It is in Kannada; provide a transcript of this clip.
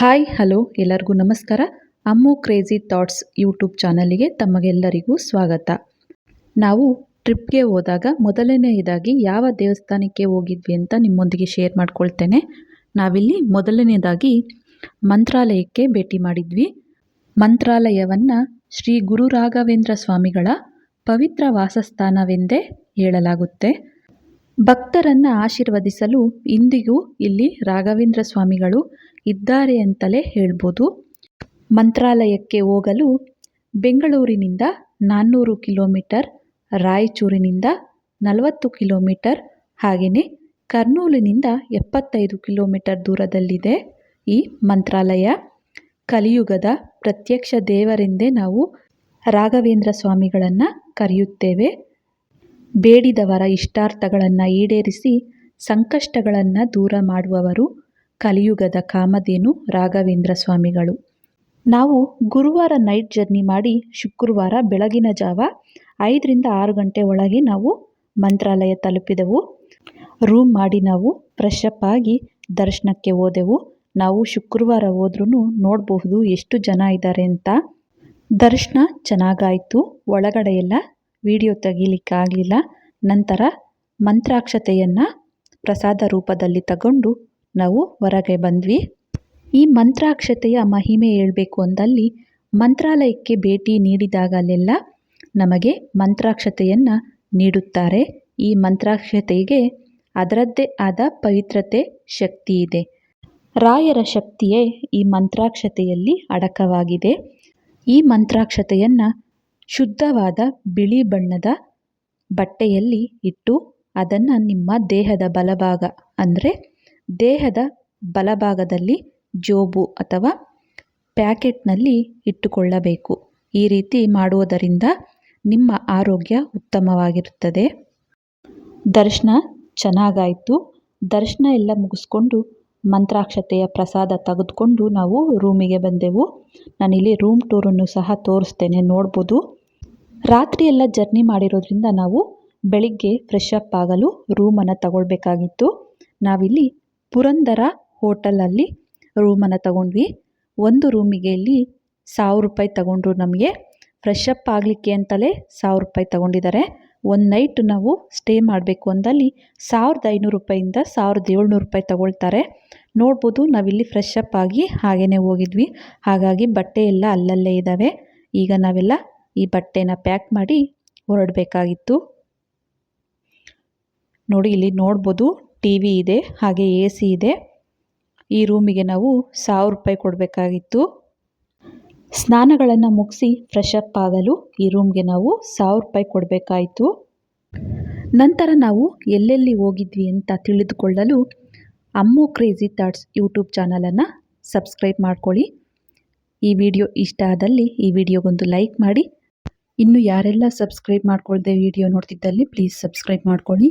ಹಾಯ್, ಹಲೋ, ಎಲ್ಲರಿಗೂ ನಮಸ್ಕಾರ. ಅಮ್ಮು ಕ್ರೇಜಿ ಥಾಟ್ಸ್ ಯೂಟ್ಯೂಬ್ ಚಾನಲಿಗೆ ತಮಗೆಲ್ಲರಿಗೂ ಸ್ವಾಗತ. ನಾವು ಟ್ರಿಪ್ಗೆ ಹೋದಾಗ ಮೊದಲನೆಯದಾಗಿ ಯಾವ ದೇವಸ್ಥಾನಕ್ಕೆ ಹೋಗಿದ್ವಿ ಅಂತ ನಿಮ್ಮೊಂದಿಗೆ ಶೇರ್ ಮಾಡ್ಕೊಳ್ತೇನೆ. ನಾವಿಲ್ಲಿ ಮೊದಲನೇದಾಗಿ ಮಂತ್ರಾಲಯಕ್ಕೆ ಭೇಟಿ ಮಾಡಿದ್ವಿ. ಮಂತ್ರಾಲಯವನ್ನು ಶ್ರೀ ಗುರು ರಾಘವೇಂದ್ರ ಸ್ವಾಮಿಗಳ ಪವಿತ್ರ ವಾಸಸ್ಥಾನವೆಂದೇ ಹೇಳಲಾಗುತ್ತೆ. ಭಕ್ತರನ್ನು ಆಶೀರ್ವದಿಸಲು ಇಂದಿಗೂ ಇಲ್ಲಿ ರಾಘವೇಂದ್ರ ಸ್ವಾಮಿಗಳು ಇದ್ದಾರೆ ಅಂತಲೇ ಹೇಳ್ಬೋದು. ಮಂತ್ರಾಲಯಕ್ಕೆ ಹೋಗಲು ಬೆಂಗಳೂರಿನಿಂದ ನಾನ್ನೂರು ಕಿಲೋಮೀಟರ್, ರಾಯಚೂರಿನಿಂದ ನಲವತ್ತು ಕಿಲೋಮೀಟರ್, ಹಾಗೆಯೇ ಕರ್ನೂಲಿನಿಂದ ಎಪ್ಪತ್ತೈದು ಕಿಲೋಮೀಟರ್ ದೂರದಲ್ಲಿದೆ ಈ ಮಂತ್ರಾಲಯ. ಕಲಿಯುಗದ ಪ್ರತ್ಯಕ್ಷ ದೇವರೆಂದೇ ನಾವು ರಾಘವೇಂದ್ರ ಸ್ವಾಮಿಗಳನ್ನು ಕರೆಯುತ್ತೇವೆ. ಬೇಡಿದವರ ಇಷ್ಟಾರ್ಥಗಳನ್ನು ಈಡೇರಿಸಿ ಸಂಕಷ್ಟಗಳನ್ನು ದೂರ ಮಾಡುವವರು ಕಲಿಯುಗದ ಕಾಮಧೇನು ರಾಘವೇಂದ್ರ ಸ್ವಾಮಿಗಳು. ನಾವು ಗುರುವಾರ ನೈಟ್ ಜರ್ನಿ ಮಾಡಿ ಶುಕ್ರವಾರ ಬೆಳಗಿನ ಜಾವ ಐದರಿಂದ ಆರು ಗಂಟೆ ಒಳಗೆ ನಾವು ಮಂತ್ರಾಲಯ ತಲುಪಿದೆವು. ರೂಮ್ ಮಾಡಿ ನಾವು ಫ್ರೆಶ್ ಅಪ್ ಆಗಿ ದರ್ಶನಕ್ಕೆ ಹೋದೆವು. ನಾವು ಶುಕ್ರವಾರ ಹೋದ್ರೂ ನೋಡಬಹುದು ಎಷ್ಟು ಜನ ಇದ್ದಾರೆ ಅಂತ. ದರ್ಶನ ಚೆನ್ನಾಗಾಯಿತು. ಒಳಗಡೆ ಎಲ್ಲ ವಿಡಿಯೋ ತೆಗಿಲಿಕ್ಕಾಗಲಿಲ್ಲ ನಂತರ ಮಂತ್ರಾಕ್ಷತೆಯನ್ನು ಪ್ರಸಾದ ರೂಪದಲ್ಲಿ ತಗೊಂಡು ನಾವು ಹೊರಗೆ ಬಂದ್ವಿ. ಈ ಮಂತ್ರಾಕ್ಷತೆಯ ಮಹಿಮೆ ಹೇಳಬೇಕು ಅಂದಲ್ಲಿ ಮಂತ್ರಾಲಯಕ್ಕೆ ಭೇಟಿ ನೀಡಿದಾಗಲೆಲ್ಲ ನಮಗೆ ಮಂತ್ರಾಕ್ಷತೆಯನ್ನು ನೀಡುತ್ತಾರೆ. ಈ ಮಂತ್ರಾಕ್ಷತೆಗೆ ಅದರದ್ದೇ ಆದ ಪವಿತ್ರತೆ, ಶಕ್ತಿ ಇದೆ. ರಾಯರ ಶಕ್ತಿಯೇ ಈ ಮಂತ್ರಾಕ್ಷತೆಯಲ್ಲಿ ಅಡಕವಾಗಿದೆ. ಈ ಮಂತ್ರಾಕ್ಷತೆಯನ್ನು ಶುದ್ಧವಾದ ಬಿಳಿ ಬಣ್ಣದ ಬಟ್ಟೆಯಲ್ಲಿ ಇಟ್ಟು ಅದನ್ನು ನಿಮ್ಮ ದೇಹದ ಬಲಭಾಗ ಅಂದರೆ ದೇಹದ ಬಲಭಾಗದಲ್ಲಿ ಜೋಬು ಅಥವಾ ಪ್ಯಾಕೆಟ್ನಲ್ಲಿ ಇಟ್ಟುಕೊಳ್ಳಬೇಕು. ಈ ರೀತಿ ಮಾಡುವುದರಿಂದ ನಿಮ್ಮ ಆರೋಗ್ಯ ಉತ್ತಮವಾಗಿರುತ್ತದೆ. ದರ್ಶನ ಚೆನ್ನಾಗಾಯಿತು. ದರ್ಶನ ಎಲ್ಲ ಮುಗಿಸ್ಕೊಂಡು ಮಂತ್ರಾಕ್ಷತೆಯ ಪ್ರಸಾದ ತೆಗೆದುಕೊಂಡು ನಾವು ರೂಮಿಗೆ ಬಂದೆವು. ನಾನಿಲ್ಲಿ ರೂಮ್ ಟೂರನ್ನು ಸಹ ತೋರಿಸ್ತೇನೆ, ನೋಡ್ಬೋದು. ರಾತ್ರಿ ಎಲ್ಲ ಜರ್ನಿ ಮಾಡಿರೋದ್ರಿಂದ ನಾವು ಬೆಳಿಗ್ಗೆ ಫ್ರೆಶ್ ಅಪ್ ಆಗಲು ರೂಮನ್ನು ತಗೊಳ್ಬೇಕಾಗಿತ್ತು. ನಾವಿಲ್ಲಿ ಪುರಂದರ ಹೋಟೆಲಲ್ಲಿ ರೂಮನ್ನು ತಗೊಂಡ್ವಿ. ಒಂದು ರೂಮಿಗೆ ಇಲ್ಲಿ ಸಾವಿರ ರೂಪಾಯಿ ತಗೊಂಡ್ರು ನಮಗೆ. ಫ್ರೆಶ್ ಅಪ್ ಆಗಲಿಕ್ಕೆ ಅಂತಲೇ ಸಾವಿರ ರೂಪಾಯಿ ತಗೊಂಡಿದ್ದಾರೆ. ಒಂದು ನೈಟ್ ನಾವು ಸ್ಟೇ ಮಾಡಬೇಕು ಅಂದಲ್ಲಿ ಸಾವಿರದ ಐನೂರು ರೂಪಾಯಿಂದ ಸಾವಿರದ ಏಳ್ನೂರು ರೂಪಾಯಿ ತಗೊಳ್ತಾರೆ. ನೋಡ್ಬೋದು ನಾವಿಲ್ಲಿ ಫ್ರೆಶ್ ಅಪ್ ಆಗಿ ಹಾಗೇ ಹೋಗಿದ್ವಿ. ಹಾಗಾಗಿ ಬಟ್ಟೆ ಎಲ್ಲ ಅಲ್ಲಲ್ಲೇ ಇದ್ದಾವೆ. ಈಗ ನಾವೆಲ್ಲ ಈ ಬಟ್ಟೆನ ಪ್ಯಾಕ್ ಮಾಡಿ ಹೊರಡಬೇಕಾಗಿತ್ತು. ನೋಡಿ ಇಲ್ಲಿ ನೋಡ್ಬೋದು ಟಿ ವಿ ಇದೆ, ಹಾಗೆ ಎ ಸಿ ಇದೆ. ಈ ರೂಮಿಗೆ ನಾವು ಸಾವಿರ ರೂಪಾಯಿ ಕೊಡಬೇಕಾಗಿತ್ತು. ಸ್ನಾನಗಳನ್ನು ಮುಗಿಸಿ ಫ್ರೆಶ್ ಅಪ್ ಆಗಲು ಈ ರೂಮ್ಗೆ ನಾವು ಸಾವಿರ ರೂಪಾಯಿ ಕೊಡಬೇಕಾಯಿತು. ನಂತರ ನಾವು ಎಲ್ಲೆಲ್ಲಿ ಹೋಗಿದ್ವಿ ಅಂತ ತಿಳಿದುಕೊಳ್ಳಲು ಅಮ್ಮು ಕ್ರೇಜಿ ಥಾಟ್ಸ್ ಯೂಟ್ಯೂಬ್ ಚಾನಲನ್ನು ಸಬ್ಸ್ಕ್ರೈಬ್ ಮಾಡ್ಕೊಳ್ಳಿ. ಈ ವಿಡಿಯೋ ಇಷ್ಟ ಆದಲ್ಲಿ ಈ ವಿಡಿಯೋಗೊಂದು ಲೈಕ್ ಮಾಡಿ. ಇನ್ನು ಯಾರೆಲ್ಲ ಸಬ್ಸ್ಕ್ರೈಬ್ ಮಾಡ್ಕೊಳ್ಳದೆ ವಿಡಿಯೋ ನೋಡ್ತಿದ್ದಲ್ಲಿ ಪ್ಲೀಸ್ ಸಬ್ಸ್ಕ್ರೈಬ್ ಮಾಡ್ಕೊಳ್ಳಿ.